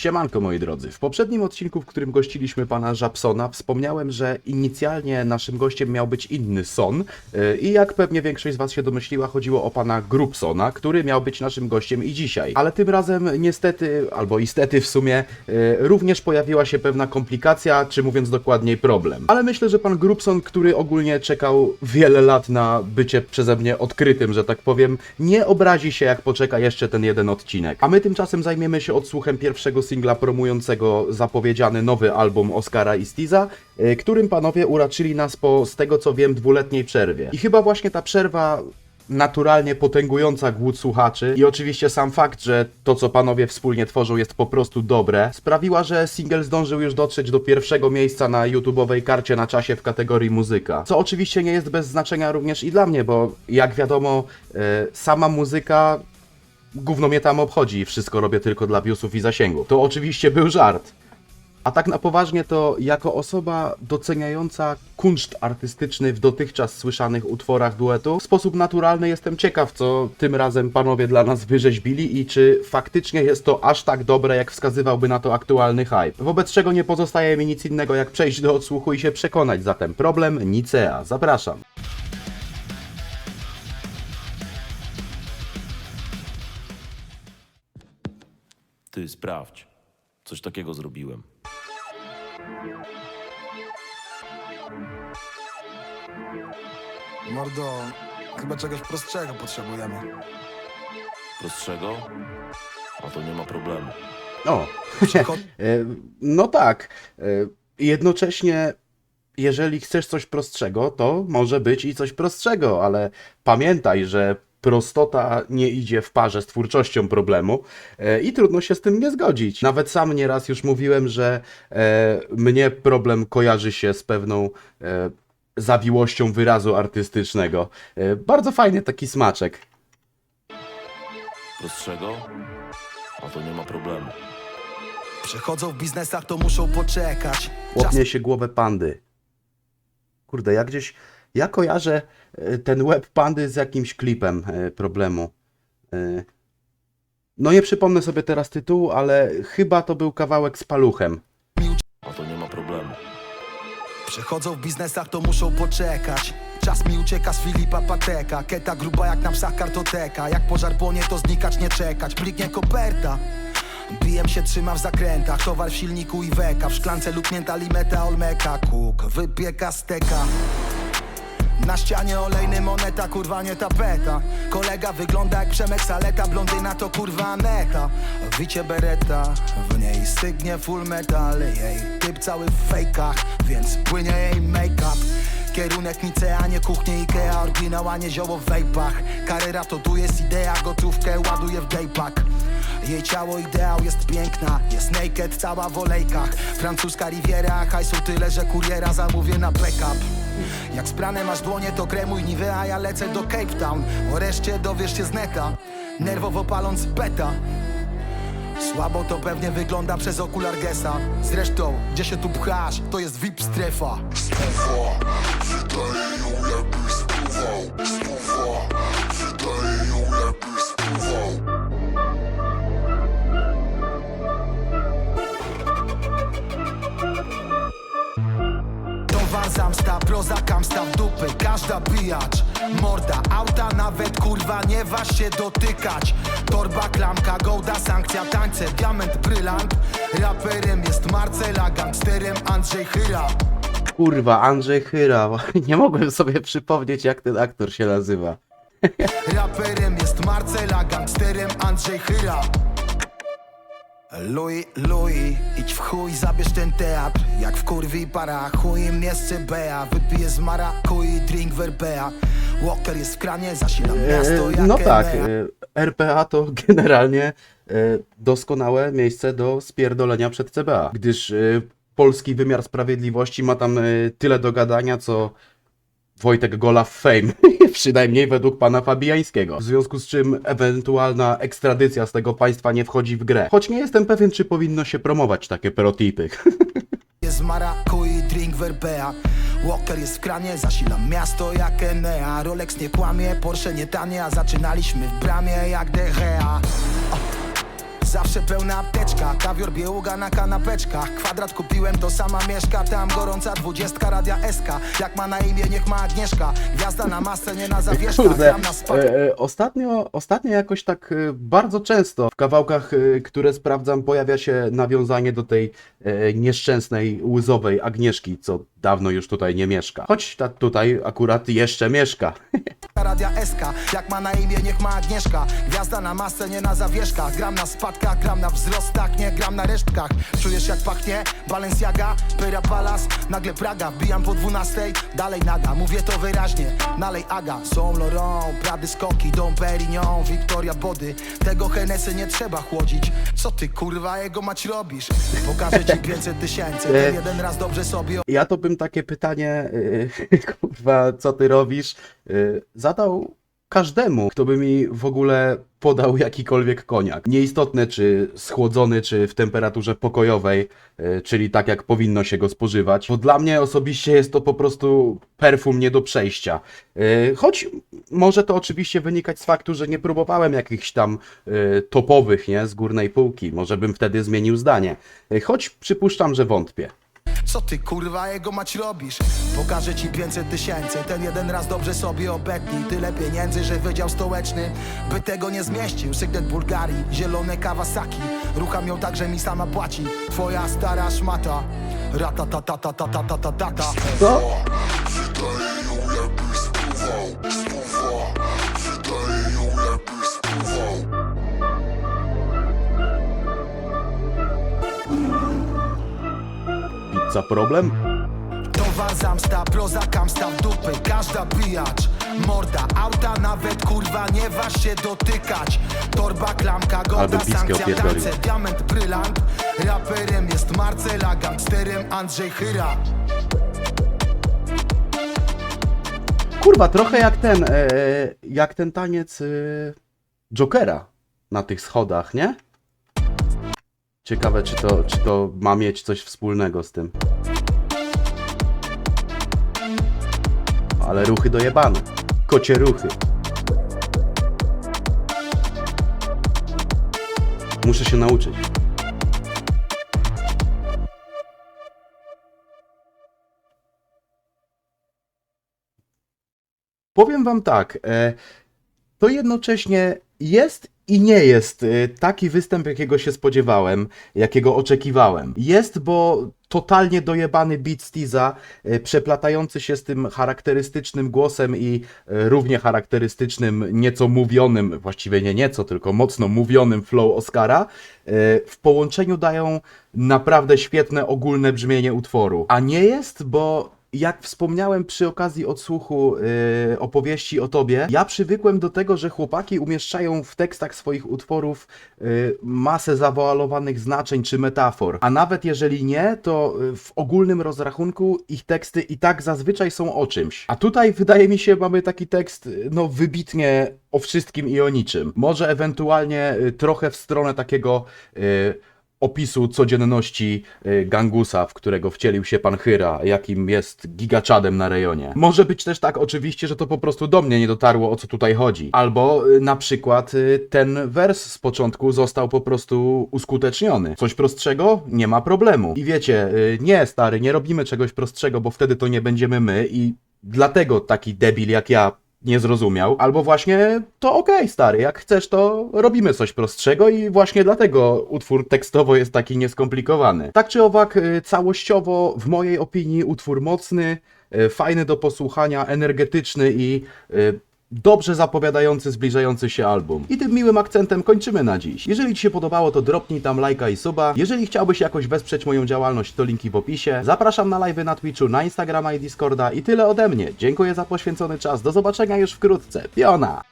Siemanko moi drodzy. W poprzednim odcinku, w którym gościliśmy pana Żabsona, wspomniałem, że inicjalnie naszym gościem miał być inny Son yy, i jak pewnie większość z was się domyśliła, chodziło o pana Grubsona, który miał być naszym gościem i dzisiaj. Ale tym razem niestety, albo istety w sumie, yy, również pojawiła się pewna komplikacja, czy mówiąc dokładniej problem. Ale myślę, że pan Grubson, który ogólnie czekał wiele lat na bycie przeze mnie odkrytym, że tak powiem, nie obrazi się jak poczeka jeszcze ten jeden odcinek. A my tymczasem zajmiemy się odsłuchem pierwszego singla promującego zapowiedziany nowy album Oscara i Stiza, y, którym panowie uraczyli nas po, z tego co wiem, dwuletniej przerwie. I chyba właśnie ta przerwa naturalnie potęgująca głód słuchaczy i oczywiście sam fakt, że to co panowie wspólnie tworzą jest po prostu dobre, sprawiła, że single zdążył już dotrzeć do pierwszego miejsca na YouTube'owej karcie na czasie w kategorii muzyka. Co oczywiście nie jest bez znaczenia również i dla mnie, bo jak wiadomo, e, sama muzyka gówno mnie tam obchodzi i wszystko robię tylko dla viewsów i zasięgów. To oczywiście był żart. A tak na poważnie to jako osoba doceniająca kunszt artystyczny w dotychczas słyszanych utworach duetu, w sposób naturalny jestem ciekaw, co tym razem panowie dla nas wyrzeźbili i czy faktycznie jest to aż tak dobre, jak wskazywałby na to aktualny hype. Wobec czego nie pozostaje mi nic innego, jak przejść do odsłuchu i się przekonać. Zatem problem Nicea. Zapraszam. Ty sprawdź. Coś takiego zrobiłem. Mordo, chyba czegoś prostszego potrzebujemy. Prostszego? A to nie ma problemu. O, E, No tak. E, Jednocześnie, jeżeli chcesz coś prostszego, to może być i coś prostszego, ale pamiętaj, że prostota nie idzie w parze z twórczością problemu e, i trudno się z tym nie zgodzić. Nawet sam nieraz już mówiłem, że e, mnie problem kojarzy się z pewną e, zawiłością wyrazu artystycznego. Bardzo fajny taki smaczek. Prostszego? A to nie ma problemu. Przechodzą w biznesach, to muszą poczekać. Czas Łapnie się głowę pandy. Kurde, ja gdzieś, ja kojarzę e, ten web pandy z jakimś klipem e, problemu. E, No nie przypomnę sobie teraz tytułu, ale chyba to był kawałek z paluchem. A to nie ma problemu. Przechodzą w biznesach, to muszą poczekać. Czas mi ucieka z Filipa Pateka. Keta gruba jak na psach kartoteka. Jak pożar płonie, to znikać nie czekać. Bliknie koperta. Bijem się, trzyma w zakrętach. Towar w silniku i weka. W szklance luknięta limeta olmeka. Kuk wypieka steka. Na ścianie olejny moneta, kurwa nie tapeta. Kolega wygląda jak Przemek Saleta, blondyna to kurwa Aneta. Wicie bereta, w niej stygnie full metal Jej typ cały w fejkach, więc płynie jej make-up. Kierunek Nicea, nie kuchnie Ikea, oryginał, a nie zioło w wejpach Karera to tu jest idea, gotówkę ładuje w daypack. Jej ciało ideał jest piękna, jest naked, cała w olejkach. Francuska riviera, hajsu tyle, że kuriera zamówię na backup Jak sprane masz dłonie, to kremuj Nivea, ja lecę do Cape Town. O reszcie dowiesz się z neta, nerwowo paląc beta Słabo to pewnie wygląda przez okular Gesa. Zresztą, gdzie się tu pchasz, to jest VIP strefa. Wydaje ją wydaje Towar zamsta, proza kamsta w dupy, każda pijacz Morda, auta nawet kurwa nie waż się dotykać Torba, klamka, gołda, sankcja, tańce, diament, brylant Raperem jest Marcela, gangsterem Andrzej Chyra Kurwa, Andrzej Chyra. Nie mogłem sobie przypomnieć, jak ten aktor się nazywa. Raperem jest Marcela, gangsterem Andrzej Chyra Louis, Louis, idź w chuj, zabierz ten teatr. Jak w kurwi para, chuj im jest bea. Wypiję z marakui, drink werbea Walker jest w kranie, zasilam miasto E, jak No tak, Enea. e, RPA to generalnie e, doskonałe miejsce do spierdolenia przed CBA, gdyż polski wymiar sprawiedliwości ma tam tyle do gadania, co Wojtek Gola w Fame, przynajmniej według pana Fabiańskiego. W związku z czym ewentualna ekstradycja z tego państwa nie wchodzi w grę. Choć nie jestem pewien, czy powinno się promować takie protipy. Jest marakui, drink werbea Walker jest w kranie, zasilam miasto jak Enea Rolex nie kłamie, Porsche nie tanie, a zaczynaliśmy w bramie jak De Gea Zawsze pełna apteczka, kawior bieługa na kanapeczkach. Kwadrat kupiłem, to sama mieszka. Tam gorąca dwudziestka, radia SK Jak ma na imię, niech ma Agnieszka. Gwiazda na masce, nie na zawieszkach. Kurde, Gram na spak- e, e, ostatnio, ostatnio jakoś tak e, bardzo często w kawałkach, e, które sprawdzam, pojawia się nawiązanie do tej e, nieszczęsnej, łzowej Agnieszki, co dawno już tutaj nie mieszka. Choć ta tutaj akurat jeszcze mieszka. Radia SK, jak ma na imię, niech ma Agnieszka. Gwiazda na masce, nie na zawieszkach Gram na spadkach, gram na wzrostach Nie gram na resztkach. Czujesz jak pachnie? Balenciaga, Pyra Palace. Nagle Praga, wbijam po dwunastej. Dalej nada, mówię to wyraźnie. Nalej Aga, Saint Laurent Prady skoki, Dom Perignon Victoria Body. Tego Hennessy nie trzeba chłodzić. Co ty kurwa jego mać robisz? Pokażę ci 500 tysięcy Ten jeden raz dobrze sobie Ja to bym takie pytanie, yy, kurwa, co ty robisz, yy, zadał każdemu, kto by mi w ogóle podał jakikolwiek koniak. Nieistotne, czy schłodzony, czy w temperaturze pokojowej, yy, czyli tak jak powinno się go spożywać, bo dla mnie osobiście jest to po prostu perfum nie do przejścia. Yy, choć może to oczywiście wynikać z faktu, że nie próbowałem jakichś tam yy, topowych, nie, z górnej półki. Może bym wtedy zmienił zdanie. Choć przypuszczam, że wątpię. Co ty kurwa jego mać robisz? Pokażę ci 500 tysięcy Ten jeden raz dobrze sobie obetnij. Tyle pieniędzy, że wydział stołeczny By tego nie zmieścił. Sygnet Bulgarii, zielone Kawasaki. Rucham ją tak, że mi sama płaci. Twoja stara szmata. Rata ta ta ta ta ta ta ta ta ta. Co? Pizza problem? Towar zamsta, proza kamsta w dupy Każda bijacz Morda, auta nawet kurwa nie waż się dotykać Torba, klamka, Albo goda, piskę sankcja, opierdolił. tańce Diament, brylant Raperem jest Marcela, gangsterem Andrzej Chyra Kurwa, trochę jak ten, e, jak ten taniec e, Jokera na tych schodach, nie? Ciekawe, czy to, czy to ma mieć coś wspólnego z tym. Ale ruchy dojebane. Kocie ruchy. Muszę się nauczyć. Powiem wam tak, e, to jednocześnie jest i nie jest e, taki występ, jakiego się spodziewałem, jakiego oczekiwałem. Jest, bo totalnie dojebany beat Stiza, e, przeplatający się z tym charakterystycznym głosem i e, równie charakterystycznym, nieco mówionym, właściwie nie nieco, tylko mocno mówionym flow Oscara, w połączeniu dają naprawdę świetne ogólne brzmienie utworu. A nie jest, bo jak wspomniałem przy okazji odsłuchu yy, opowieści o tobie, ja przywykłem do tego, że chłopaki umieszczają w tekstach swoich utworów yy, masę zawoalowanych znaczeń czy metafor. A nawet jeżeli nie, to yy, w ogólnym rozrachunku ich teksty i tak zazwyczaj są o czymś. A tutaj wydaje mi się, mamy taki tekst, yy, no wybitnie o wszystkim i o niczym. Może ewentualnie yy, trochę w stronę takiego. Yy, opisu codzienności y, gangusa, w którego wcielił się pan Hyra, jakim jest gigaczadem na rejonie. Może być też tak oczywiście, że to po prostu do mnie nie dotarło o co tutaj chodzi. Albo y, na przykład y, ten wers z początku został po prostu uskuteczniony. Coś prostszego? Nie ma problemu. I wiecie, nie stary, nie robimy czegoś prostszego, bo wtedy to nie będziemy my i dlatego taki debil jak ja nie zrozumiał, albo właśnie to okej, stary, jak chcesz, to robimy coś prostszego i właśnie dlatego utwór tekstowo jest taki nieskomplikowany. Tak czy owak, y, całościowo, w mojej opinii, utwór mocny, y, fajny do posłuchania, energetyczny i y, dobrze zapowiadający zbliżający się album. I tym miłym akcentem kończymy na dziś. Jeżeli Ci się podobało, to dropnij tam lajka i suba. Jeżeli chciałbyś jakoś wesprzeć moją działalność, to linki w opisie. Zapraszam na live'y na Twitchu, na Instagrama i Discorda i tyle ode mnie. Dziękuję za poświęcony czas. Do zobaczenia już wkrótce. Piona!